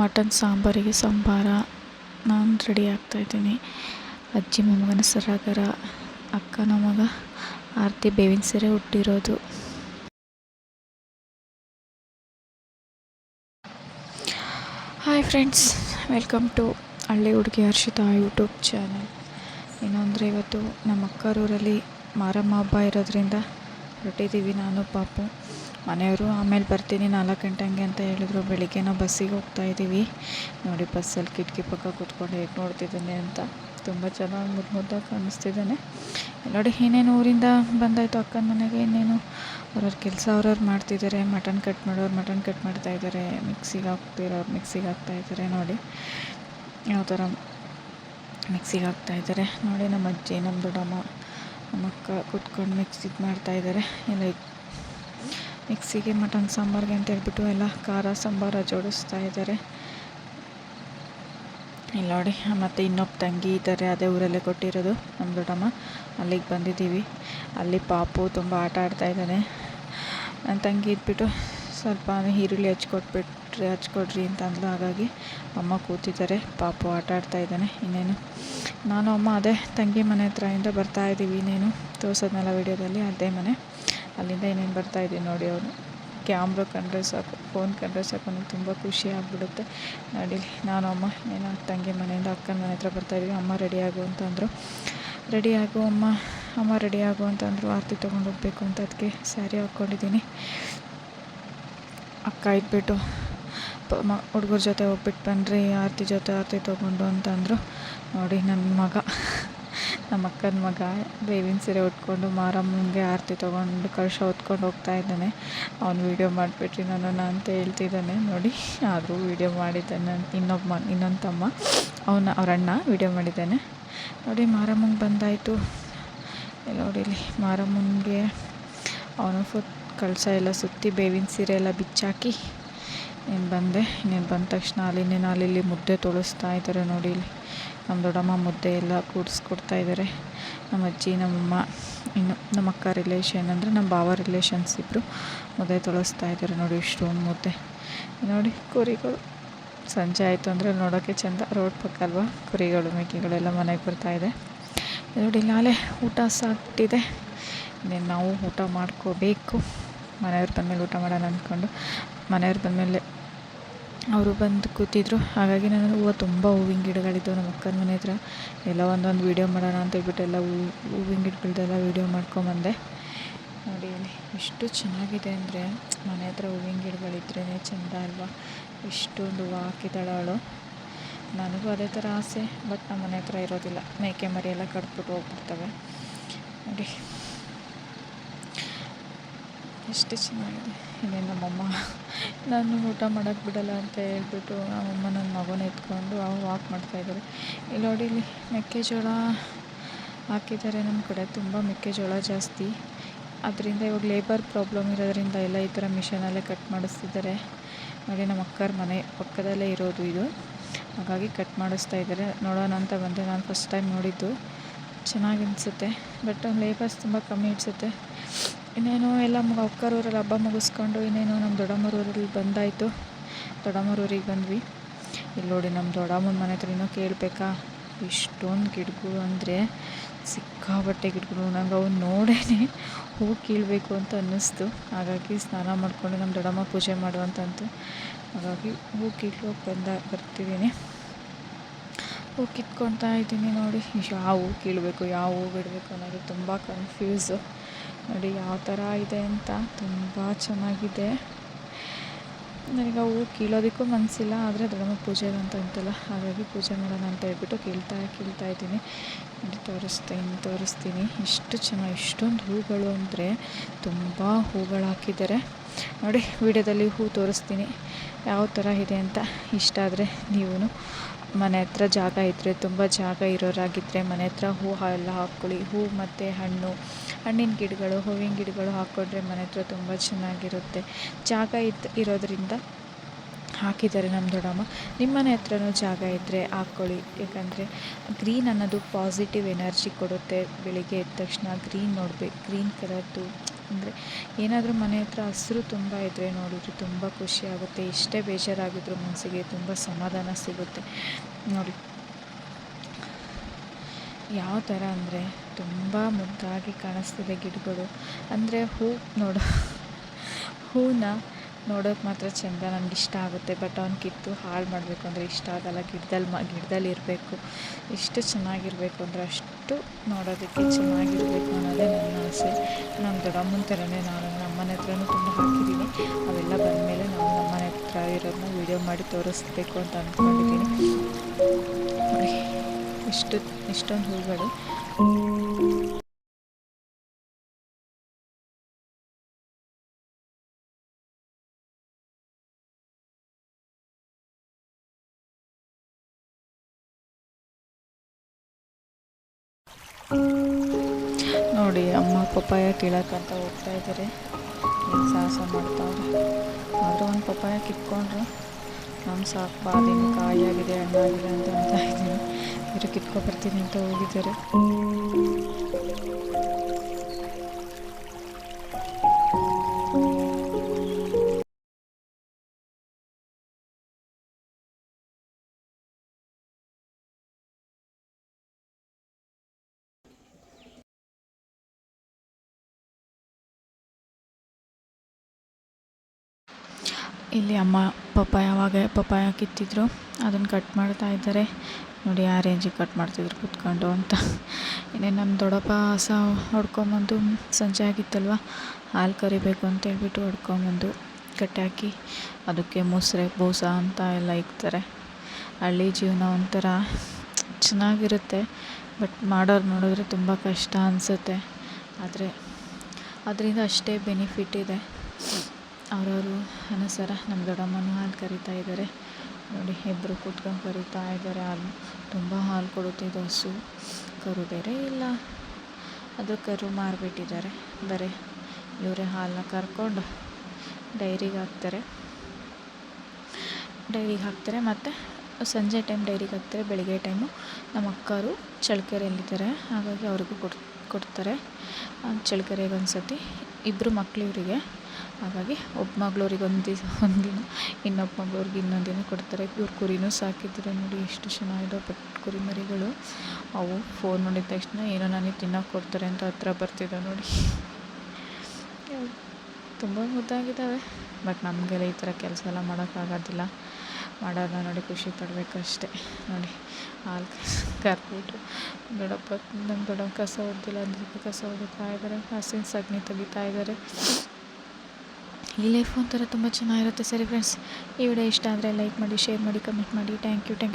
Mutton ಸಾಂಬಾರಿಗೆ ಸಂಬಾರ. ನಾನು ರೆಡಿ ಆಗ್ತಾಯಿದ್ದೀನಿ ಅಜ್ಜಿ ಮೊಮ್ಮಗನ ಸರಾಗರ ಅಕ್ಕನ ಮಗ ಆರತಿ ಬೇವಿನ ಸೀರೆ ಹುಟ್ಟಿರೋದು ಹಾಯ್ ಫ್ರೆಂಡ್ಸ್ ವೆಲ್ಕಮ್ ಟು ಹಳ್ಳಿ ಹುಡುಗಿ ಹರ್ಷಿತಾ ಯೂಟ್ಯೂಬ್ ಚಾನಲ್ ಏನು ಇವತ್ತು ನಮ್ಮ ಅಕ್ಕರೂರಲ್ಲಿ ಮಾರಮ್ಮ ಹಬ್ಬ ಇರೋದ್ರಿಂದ ಹೊರಟಿದ್ದೀವಿ ನಾನು, ಪಾಪು. ಮನೆಯವರು ಆಮೇಲೆ ಬರ್ತೀನಿ ನಾಲ್ಕು ಗಂಟೆ ಹಂಗೆ ಅಂತ ಹೇಳಿದ್ರು. ಬೆಳಿಗ್ಗೆ ನಾವು ಬಸ್ಸಿಗೆ ಹೋಗ್ತಾ ಇದ್ದೀವಿ. ನೋಡಿ ಬಸ್ಸಲ್ಲಿ ಕಿಟಕಿ ಪಕ್ಕ ಕೂತ್ಕೊಂಡು ಹೇಗೆ ನೋಡ್ತಿದ್ದಾನೆ ಅಂತ. ತುಂಬ ಚೆನ್ನಾಗಿ ಮುದ್ದು ಮುದ್ದಾಗಿ ಕಾಣಿಸ್ತಿದ್ದಾನೆ. ನೋಡಿ ಇನ್ನೇನು ಊರಿಂದ ಬಂದಾಯಿತು ಅಕ್ಕನ ಮನೆಗೆ, ಇನ್ನೇನು? ಅವ್ರವ್ರ ಕೆಲಸ ಅವ್ರವ್ರು ಮಾಡ್ತಿದ್ದಾರೆ. ಮಟನ್ ಕಟ್ ಮಾಡೋರು ಮಟನ್ ಕಟ್ ಮಾಡ್ತಾ ಇದ್ದಾರೆ. ಮಿಕ್ಸಿಗೆ ಹಾಕ್ತಿರೋರು ಮಿಕ್ಸಿಗೆ ಹಾಕ್ತಾ ಇದ್ದಾರೆ. ನೋಡಿ ಯಾವ ಥರ ಮಿಕ್ಸಿಗೆ ಹಾಕ್ತಾ ಇದ್ದಾರೆ. ನೋಡಿ ನಮ್ಮ ಅಜ್ಜಿ, ನಮ್ಮ ದೊಡ್ಡಮ್ಮ, ನಮ್ಮ ಅಕ್ಕ ಕೂತ್ಕೊಂಡು ಮಿಕ್ಸ್ ಇದು ಮಾಡ್ತಾಯಿದ್ದಾರೆ ಎಲ್ಲ ಮಿಕ್ಸಿಗೆ ಮಟನ್ ಸಾಂಬಾರಿಗೆ ಅಂತ ಹೇಳ್ಬಿಟ್ಟು ಎಲ್ಲ ಖಾರ ಸಾಂಬಾರ ಜೋಡಿಸ್ತಾ ಇದ್ದಾರೆ. ಇಲ್ಲಿ ನೋಡಿ, ಮತ್ತು ಇನ್ನೊಬ್ಬ ತಂಗಿ ಇದ್ದಾರೆ, ಅದೇ ಊರಲ್ಲೇ ಕೊಟ್ಟಿರೋದು ನಮ್ಮ ದೊಡ್ಡಮ್ಮ. ಅಲ್ಲಿಗೆ ಬಂದಿದ್ದೀವಿ. ಅಲ್ಲಿ ಪಾಪು ತುಂಬ ಆಟ ಆಡ್ತಾ ಇದ್ದಾನೆ. ನನ್ನ ತಂಗಿ ಇದ್ಬಿಟ್ಟು ಸ್ವಲ್ಪ ಈರುಳ್ಳಿ ಹಚ್ಕೊಟ್ಬಿಟ್ರೆ, ಹಚ್ಕೊಡ್ರಿ ಅಂತ ಅಂದ್ಲು. ಹಾಗಾಗಿ ಅಮ್ಮ ಕೂತಿದ್ದಾರೆ. ಪಾಪು ಆಟ ಆಡ್ತಾ ಇದ್ದಾನೆ ಇನ್ನೇನು. ನಾನು, ಅಮ್ಮ ಅದೇ ತಂಗಿ ಮನೆ ಹತ್ರದಿಂದ ಬರ್ತಾ ಇದ್ದೀವಿ ಇನ್ನೇನು. ತೋರ್ಸೋದ್ನೆಲ್ಲ ವೀಡಿಯೋದಲ್ಲಿ, ಅದೇ ಮನೆ. ಅಲ್ಲಿಂದ ಬರ್ತಾ ಇದೆ ನೋಡಿ ಅವನು. ಕ್ಯಾಮ್ರಾ ಕಂಡ್ರೆ ಸಾಕು, ಫೋನ್ ಕಂಡ್ರೆ ಸಾಕು ನನಗೆ ತುಂಬ ಖುಷಿ ಆಗಿಬಿಡುತ್ತೆ. ನೋಡಿ, ನಾನು ಅಮ್ಮ ಏನೋ ತಂಗಿ ಮನೆಯಿಂದ ಅಕ್ಕನ ಮನೆ ಹತ್ರ ಬರ್ತಾಯಿದ್ದೀವಿ ಅಮ್ಮ ರೆಡಿ ಆಗು ಅಂತಂದರು ರೆಡಿ ಆಗು ಅಮ್ಮ ಅಮ್ಮ ರೆಡಿ ಆಗು ಅಂತಂದರು ಆರತಿ ತೊಗೊಂಡು ಹೋಗಬೇಕು ಅಂತ ಅದಕ್ಕೆ ಸ್ಯಾರಿ ಹಾಕ್ಕೊಂಡಿದ್ದೀನಿ. ಅಕ್ಕ ಇದ್ಬಿಟ್ಟು ಮ, ಹುಡುಗರ ಜೊತೆ ಹೋಗ್ಬಿಟ್ಟು ಬನ್ನಿರಿ ಆರತಿ ಜೊತೆ ಆರತಿ ತೊಗೊಂಡು ಅಂತಂದರು ನೋಡಿ, ನನ್ನ ಮಗ. ನಮ್ಮ ಅಕ್ಕನ ಮಗ ಬೇವಿನ ಸೀರೆ ಉಟ್ಕೊಂಡು ಮಾರಮ್ಮನಿಗೆ ಆರತಿ ತೊಗೊಂಡು ಕಳಶ ಹೊತ್ಕೊಂಡು ಹೋಗ್ತಾ ಇದ್ದಾನೆ. ಅವ್ನು ವೀಡಿಯೋ ಮಾಡಿಬಿಟ್ರಿ ನಾನು ಅಂತ ಹೇಳ್ತಿದ್ದಾನೆ. ನೋಡಿ, ಆದರೂ ವೀಡಿಯೋ ಮಾಡಿದ್ದಾನೆ ಇನ್ನೊಬ್ಬ ಇನ್ನೊಂದು ತಮ್ಮ. ಅವನ, ಅವ್ರ ಅಣ್ಣ ವೀಡಿಯೋ ಮಾಡಿದ್ದಾನೆ. ನೋಡಿ, ಮಾರಮ್ಮಂಗೆ ಬಂದಾಯಿತು. ನೋಡಿಲಿ ಮಾರಮ್ಮನಿಗೆ ಅವನು ಫುಟ್ ಕಳಸ ಎಲ್ಲ ಸುತ್ತಿ ಬೇವಿನ ಸೀರೆ ಎಲ್ಲ ಬಿಚ್ಚಾಕಿ ನೀನು ಬಂದೆ. ನೀನು ಬಂದ ತಕ್ಷಣ ಅಲ್ಲಿ ನೀನು ಅಲ್ಲಿ ಮುದ್ದೆ ತೊಳಸ್ತಾ ಇದ್ದಾರೆ ನೋಡಿ ಇಲ್ಲಿ. ನಮ್ಮ ದೊಡ್ಡಮ್ಮ ಮುದ್ದೆ ಎಲ್ಲ ಕೂಡಿಸ್ಕೊಡ್ತಾ ಇದ್ದಾರೆ. ನಮ್ಮ ಅಜ್ಜಿ ನಮ್ಮಮ್ಮ ಇನ್ನು ನಮ್ಮ ಅಕ್ಕ ರಿಲೇಷನ್ ಅಂದರೆ ನಮ್ಮ ಭಾವ ರಿಲೇಷನ್ಸ್ ಇಬ್ಬರು ಮುದ್ದೆ ತೊಳಸ್ತಾ ಇದ್ದಾರೆ ನೋಡಿ ಇಷ್ಟೊಂದು ಮುದ್ದೆ. ನೋಡಿ ಕುರಿಗಳು. ಸಂಜೆ ಆಯಿತು ಅಂದರೆ ನೋಡೋಕ್ಕೆ ಚೆಂದ ರೋಡ್ ಪಕ್ಕ ಅಲ್ವಾ? ಕುರಿಗಳು ಮೇಕೆಗಳೆಲ್ಲ ಮನೆಗೆ ಬರ್ತಾಯಿದೆ ನೋಡಿ ನಾಳೆ ಊಟ ಸಾಕ್ತಿದೆ. ಇನ್ನೇನು ನಾವು ಊಟ ಮಾಡ್ಕೋಬೇಕು. ಮನೆಯವ್ರು ಬಂದಮೇಲೆ ಊಟ ಮಾಡೋಣ ಅಂದ್ಕೊಂಡು ಮನೆಯವ್ರು ಬಂದಮೇಲೆ ಅವರು ಬಂದು ಕೂತಿದ್ರು. ಹಾಗಾಗಿ ನಾನು ಹೂವು ತುಂಬ ಹೂವಿನ ಗಿಡಗಳಿದ್ದವು ನಮ್ಮ ಅಕ್ಕನ ಮನೆ ಹತ್ರ. ಎಲ್ಲ ಒಂದೊಂದು ವೀಡಿಯೋ ಮಾಡೋಣ ಅಂತ ಹೇಳ್ಬಿಟ್ಟು ಎಲ್ಲ ಹೂ ಹೂವಿನ ಗಿಡಗಳದ್ದೆಲ್ಲ ವೀಡಿಯೋ ಮಾಡ್ಕೊಂಬಂದೆ. ನೋಡಿ ಇಲ್ಲಿ ಎಷ್ಟು ಚೆನ್ನಾಗಿದೆ ಅಂದರೆ ಮನೆ ಹತ್ರ ಹೂವಿನ ಗಿಡಗಳಿದ್ರೇ ಚೆಂದ ಅಲ್ವಾ? ಎಷ್ಟೊಂದು ಹೂವು ಹಾಕಿದ್ದಾಳೆ ಅವಳು. ನನಗೂ ಅದೇ ಥರ ಆಸೆ, ಬಟ್ ನಮ್ಮ ಮನೆ ಹತ್ರ ಇರೋದಿಲ್ಲ. ಮೇಕೆ ಮರಿ ಎಲ್ಲ ಕಟ್ಬಿಟ್ಟು ಹೋಗ್ಬಿಡ್ತವೆ. ನೋಡಿ. ಎಷ್ಟು ಚೆನ್ನಾಗಿದೆ. ಇಲ್ಲಿ ನಮ್ಮಮ್ಮ ನಾನು ಊಟ ಮಾಡೋಕ್ಕೆ ಬಿಡಲ್ಲ ಅಂತ ಹೇಳ್ಬಿಟ್ಟು ನಮ್ಮಮ್ಮ ನನ್ನ ಮಗನ ಎತ್ಕೊಂಡು ಅವು ವಾಕ್ ಮಾಡ್ತಾಯಿದ್ದಾರೆ ಇಲ್ಲಿ ನೋಡಿ ಇಲ್ಲಿ ಮೆಕ್ಕೆಜೋಳ ಹಾಕಿದ್ದಾರೆ. ನಮ್ಮ ಕಡೆ ತುಂಬ ಮೆಕ್ಕೆಜೋಳ ಜಾಸ್ತಿ. ಅದರಿಂದ ಇವಾಗ ಲೇಬರ್ ಪ್ರಾಬ್ಲಮ್ ಇರೋದರಿಂದ ಎಲ್ಲ ಈ ಥರ ಮಿಷನಲ್ಲೇ ಕಟ್ ಮಾಡಿಸ್ತಿದ್ದಾರೆ. ನೋಡಿ ನಮ್ಮ ಅಕ್ಕರ ಮನೆ ಪಕ್ಕದಲ್ಲೇ ಇರೋದು ಇದು. ಹಾಗಾಗಿ ಕಟ್ ಮಾಡಿಸ್ತಾ ಇದ್ದಾರೆ. ನೋಡೋಣ ಅಂತ ಬಂದೆ. ನಾನು ಫಸ್ಟ್ ಟೈಮ್ ನೋಡಿದ್ದು. ಚೆನ್ನಾಗಿ ಅನಿಸುತ್ತೆ. ಬಟ್ ಲೇಬರ್ಸ್ ತುಂಬ ಕಮ್ಮಿ ಇಡಿಸುತ್ತೆ ಇನ್ನೇನು ಎಲ್ಲ ಮುಗ ಅಕ್ಕರೂರಲ್ಲಿ ಹಬ್ಬ ಮುಗಿಸ್ಕೊಂಡು ಇನ್ನೇನು ನಮ್ಮ ದೊಡ್ಡಮ್ಮರೂರಲ್ಲಿ ಬಂದಾಯಿತು. ದೊಡ್ಡಮ್ಮರೂರಿಗೆ ಬಂದ್ವಿ. ಇಲ್ಲಿ ನೋಡಿ ನಮ್ಮ ದೊಡ್ಡಮ್ಮನ ಮನೆ ಹತ್ರ ಇನ್ನೂ ಕೇಳಬೇಕಾ? ಇಷ್ಟೊಂದು ಗಿಡಗಳು ಅಂದರೆ ಸಿಕ್ಕಾಬಟ್ಟೆ ಗಿಡಗಳು. ನಂಗೆ ಅವ್ನು ನೋಡೇನೆ ಹೂ ಕೀಳಬೇಕು ಅಂತ ಅನ್ನಿಸ್ತು. ಹಾಗಾಗಿ ಸ್ನಾನ ಮಾಡಿಕೊಂಡು ನಮ್ಮ ದೊಡ್ಡಮ್ಮ ಪೂಜೆ ಮಾಡುವಂತಂತು. ಹಾಗಾಗಿ ಹೂ ಕೀಳು ಬಂದ, ಬರ್ತಿದ್ದೀನಿ. ಹೂ ಕಿತ್ಕೊಳ್ತಾ ಇದ್ದೀನಿ ನೋಡಿ. ಯಾವ ಹೂ ಕೀಳಬೇಕು, ಯಾವ ಹೂ ಬಿಡಬೇಕು ಅನ್ನೋದು ತುಂಬ ಕನ್ಫ್ಯೂಸು ನೋಡಿ, ಯಾವ ಥರ ಇದೆ ಅಂತ ತುಂಬ ಚೆನ್ನಾಗಿದೆ. ನನಗೆ ಹೂ ಕೀಳೋದಕ್ಕೂ ಮನಸ್ಸಿಲ್ಲ ಆದರೆ ದೊಡ್ಡಮ್ಮ ಪೂಜೆಗೆ ಅಂತ ಅಂತಲ್ಲ ಹಾಗಾಗಿ ಪೂಜೆ ಮಾಡೋಣ ಅಂತ ಹೇಳ್ಬಿಟ್ಟು ಕೀಳ್ತಾ ಕೀಳ್ತಾ ಇದ್ದೀನಿ. ನೋಡಿ, ತೋರಿಸ್ತೀನಿ ತೋರಿಸ್ತೀನಿ. ಇಷ್ಟು ಚೆನ್ನಾಗಿ ಇಷ್ಟೊಂದು ಹೂಗಳು ಅಂದರೆ ತುಂಬ ಹೂಗಳು ಹಾಕಿದ್ದಾರೆ. ನೋಡಿ, ವಿಡಿಯೋದಲ್ಲಿ ಹೂ ತೋರಿಸ್ತೀನಿ. ಯಾವ ಥರ ಇದೆ ಅಂತ ಇಷ್ಟ ಆದರೆ ನೀವು ಮನೆ ಹತ್ರ ಜಾಗ ಇದ್ದರೆ ತುಂಬ ಜಾಗ ಇರೋರಾಗಿದ್ದರೆ ಮನೆ ಹತ್ರ ಹೂ ಎಲ್ಲ ಹಾಕ್ಕೊಳ್ಳಿ. ಹೂ ಮತ್ತು ಹಣ್ಣು ಹಣ್ಣಿನ ಗಿಡಗಳು, ಹೂವಿನ ಗಿಡಗಳು ಹಾಕ್ಕೊಂಡ್ರೆ ಮನೆ ಹತ್ರ ತುಂಬ ಚೆನ್ನಾಗಿರುತ್ತೆ. ಜಾಗ ಇದ್ದ ಇರೋದರಿಂದ ಹಾಕಿದ್ದಾರೆ ನಮ್ಮ ದೊಡ್ಡಮ್ಮ. ನಿಮ್ಮ ಮನೆ ಹತ್ರನೂ ಜಾಗ ಇದ್ದರೆ ಹಾಕ್ಕೊಳ್ಳಿ. ಯಾಕಂದರೆ ಗ್ರೀನ್ ಅನ್ನೋದು ಪಾಸಿಟಿವ್ ಎನರ್ಜಿ ಕೊಡುತ್ತೆ ಬೆಳಿಗ್ಗೆ ಎದ್ದ ತಕ್ಷಣ. ಗ್ರೀನ್ ನೋಡಬೇಕು ಗ್ರೀನ್ ಕಲರ್ದು ಅಂದರೆ ಏನಾದರೂ ಮನೆ ಹತ್ರ ಹಸಿರು ತುಂಬ ಇದ್ದರೆ ನೋಡಿದ್ರೆ ತುಂಬ ಖುಷಿ ಆಗುತ್ತೆ. ಎಷ್ಟೇ ಬೇಜಾರಾಗಿದ್ದರೂ ಮನಸ್ಸಿಗೆ ತುಂಬ ಸಮಾಧಾನ ಸಿಗುತ್ತೆ. ನೋಡಿ. ಯಾವ ಥರ ಅಂದರೆ ತುಂಬ ಮುದ್ದಾಗಿ ಕಾಣಿಸ್ತಿದೆ ಗಿಡಗಳು. ಅಂದರೆ ಹೂ ನೋಡೋ, ಹೂನ ನೋಡೋಕೆ ಮಾತ್ರ ಚೆಂದ ನನಗೆ ಇಷ್ಟ ಆಗುತ್ತೆ. ಬಟ್ ಅವ್ನು ಕಿತ್ತು ಹಾಳು ಮಾಡಬೇಕು ಅಂದರೆ ಇಷ್ಟ ಆಗಲ್ಲ. ಗಿಡದಲ್ಲಿ ಮ ಗಿಡದಲ್ಲಿ ಇರಬೇಕು. ಎಷ್ಟು ಚೆನ್ನಾಗಿರಬೇಕು ಅಂದರೆ ಅಷ್ಟು ನೋಡೋದಕ್ಕೆ ಚೆನ್ನಾಗಿರಬೇಕು ಅನ್ನೋದೇ ನನ್ನ ಆಸೆ. ನಮ್ಮ ದೊಡ್ಡಮ್ಮನ ಥರನೇ ನಾನು ನಮ್ಮನೆ ಹತ್ರನೂ ತುಂಬ ಹಾಕಿದ್ದೀನಿ. ಅವೆಲ್ಲ ಬಂದಮೇಲೆ ನಾನು ನಮ್ಮನೆ ಹತ್ರ ಇರೋದನ್ನ ವೀಡಿಯೋ ಮಾಡಿ ತೋರಿಸ್ಬೇಕು ಅಂತ ಅಂದ್ಕೊಂಡಿದ್ದೀನಿ. ಇಷ್ಟು ಇಷ್ಟೊಂದು ಹೂಗಳು. ನೋಡಿ, ಅಮ್ಮ, ಪಪ್ಪಾಯ ಕೀಳಕ್ಕಂತ ಹೋಗ್ತಾ ಇದ್ದಾರೆ ಸಾಹಸ ಮಾಡ್ತಾವ್ರೆ. ಆದರೂ ಒಂದು ಪಪ್ಪಾಯ ಕಿತ್ಕೊಂಡ್ರು. ನಮ್ಮ ಸಾಕು, ಬಾದಿನ ಕಾಯಾಗಿದೆ ಹಣ್ಣಾಗಿದೆ ಅಂತ ಅಂತ ಇದ್ದೀನಿ. ಇವರು ಕಿತ್ಕೊಬರ್ತೀನಿ ಅಂತ ಹೋಗಿದ್ದಾರೆ. ಇಲ್ಲಿ ಅಮ್ಮ ಪಪ್ಪಾಯ, ಅವಾಗ ಪಪ್ಪಾಯ ಕಿತ್ತಿದ್ರು. ಅದನ್ನು ಕಟ್ ಮಾಡ್ತಾ ಇದ್ದಾರೆ. ನೋಡಿ ಆ ರೇಂಜಿಗೆ ಕಟ್ ಮಾಡ್ತಿದ್ರು ಕುತ್ಕೊಂಡು ಅಂತ. ಇನ್ನೇನು ನಮ್ಮ ದೊಡ್ಡಪ್ಪ ಹಸ ಹೊಡ್ಕೊಂಬಂದು ಸಂಜೆ ಆಗಿತ್ತಲ್ವ? ಹಾಲು ಕರಿಬೇಕು ಅಂತ ಹೇಳ್ಬಿಟ್ಟು ಹೊಡ್ಕೊಂಬಂದು ಕಟ್ಟಿ ಹಾಕಿ ಅದಕ್ಕೆ ಮೊಸರೆ, ಬೋಸ ಅಂತ ಎಲ್ಲ ಇಕ್ತಾರೆ. ಹಳ್ಳಿ ಜೀವನ ಒಂಥರ ಚೆನ್ನಾಗಿರುತ್ತೆ. ಬಟ್ ಮಾಡೋರು ನೋಡಿದ್ರೆ ತುಂಬ ಕಷ್ಟ ಅನಿಸುತ್ತೆ. ಆದರೆ ಅದರಿಂದ ಅಷ್ಟೇ ಬೆನಿಫಿಟ್ ಇದೆ. ಅವರವರು ಅನುಸಾರ ನಮ್ಮ ದೊಡ್ಡಮ್ಮನೂ ಹಾಲು ಕರಿತಾ ಇದ್ದಾರೆ. ನೋಡಿ ಇಬ್ಬರು ಕೂತ್ಕೊಂಡು ಕರಿತಾ ಇದ್ದಾರೆ. ಹಾಲು, ತುಂಬ ಹಾಲು ಕೊಡುತ್ತೆ ಇದು ಹಸು, ಕರು ಬೇರೆ ಇಲ್ಲ. ಅದು ಕರು ಮಾರಿಬಿಟ್ಟಿದ್ದಾರೆ. ಬರೀ, ಇವರೇ ಹಾಲನ್ನ ಕರ್ಕೊಂಡು ಡೈರಿಗೆ ಹಾಕ್ತಾರೆ. ಡೈರಿಗೆ ಹಾಕ್ತಾರೆ ಮತ್ತು ಸಂಜೆ ಟೈಮ್ ಡೈರಿಗೆ ಹಾಕ್ತಾರೆ. ಬೆಳಿಗ್ಗೆ ಟೈಮು ನಮ್ಮ ಅಕ್ಕರು ಚಳ್ಕೆರೆಯಲ್ಲಿದ್ದಾರೆ ಹಾಗಾಗಿ ಅವ್ರಿಗೂ ಕೊಡ್, ಕೊಡ್ತಾರೆ. ಚಳ್ಕೆರೆಗೆ ಒಂದು ಸತಿ ಇಬ್ಬರು ಇವರಿಗೆ. ಹಾಗಾಗಿ ಒಬ್ಬ ಮಗಳವ್ರಿಗೆ ಒಂದು ದಿವಸ, ಒಂದು ದಿನ, ಇನ್ನೊಬ್ಬ ಮಗಳವ್ರಿಗೆ ಇನ್ನೊಂದು ದಿನ ಕೊಡ್ತಾರೆ. ಇವ್ರು ಕುರಿನೂ ಸಾಕಿದ್ದಾರೆ ನೋಡಿ ಎಷ್ಟು ಚೆನ್ನಾಗಿರೋ ಬಟ್ ಕುರಿಮರಿಗಳು ಅವು ಫೋನ್ ನೋಡಿದ ತಕ್ಷಣ ಏನೋ ನನಗೆ ತಿನ್ನೋಕೆ ಕೊಡ್ತಾರೆ ಅಂತ ಹತ್ರ ಬರ್ತಿದ್ದಾವೆ ನೋಡಿ. ತುಂಬ ಮುದ್ದಾಗಿದ್ದಾವೆ. ಬಟ್ ನಮಗೆಲ್ಲ ಈ ಥರ ಕೆಲಸ ಎಲ್ಲ ಮಾಡೋಕ್ಕಾಗೋದಿಲ್ಲ ಮಾಡೋದನ್ನ ನೋಡಿ ಖುಷಿ ಪಡಬೇಕಷ್ಟೆ. ನೋಡಿ, ಹಾಲು ಕರ್ಬಿಟ್ಟು ದೊಡ್ಡಪ್ಪ ನಮ್ಮ ದೊಡ್ಡಪ್ಪ ಕಸ ಹೊಡೆದಿಲ್ಲ ಅಂದ್ರೆ ಕಸ ಹೊಡಿತಾ ಇದ್ದಾರೆ. ಹಸಿನ ಸಗಣಿ ತೆಗಿತಾ ಇದ್ದಾರೆ. ಈ ಲೈಫ್ ಒಂಥರ ತುಂಬ ಚೆನ್ನಾಗಿರುತ್ತೆ ಸರಿ ಫ್ರೆಂಡ್ಸ್ ಈ ವಿಡಿಯೋ ಇಷ್ಟ ಆದರೆ ಲೈಕ್ ಮಾಡಿ ಶೇರ್ ಮಾಡಿ ಕಮೆಂಟ್ ಮಾಡಿ. Thank you thank you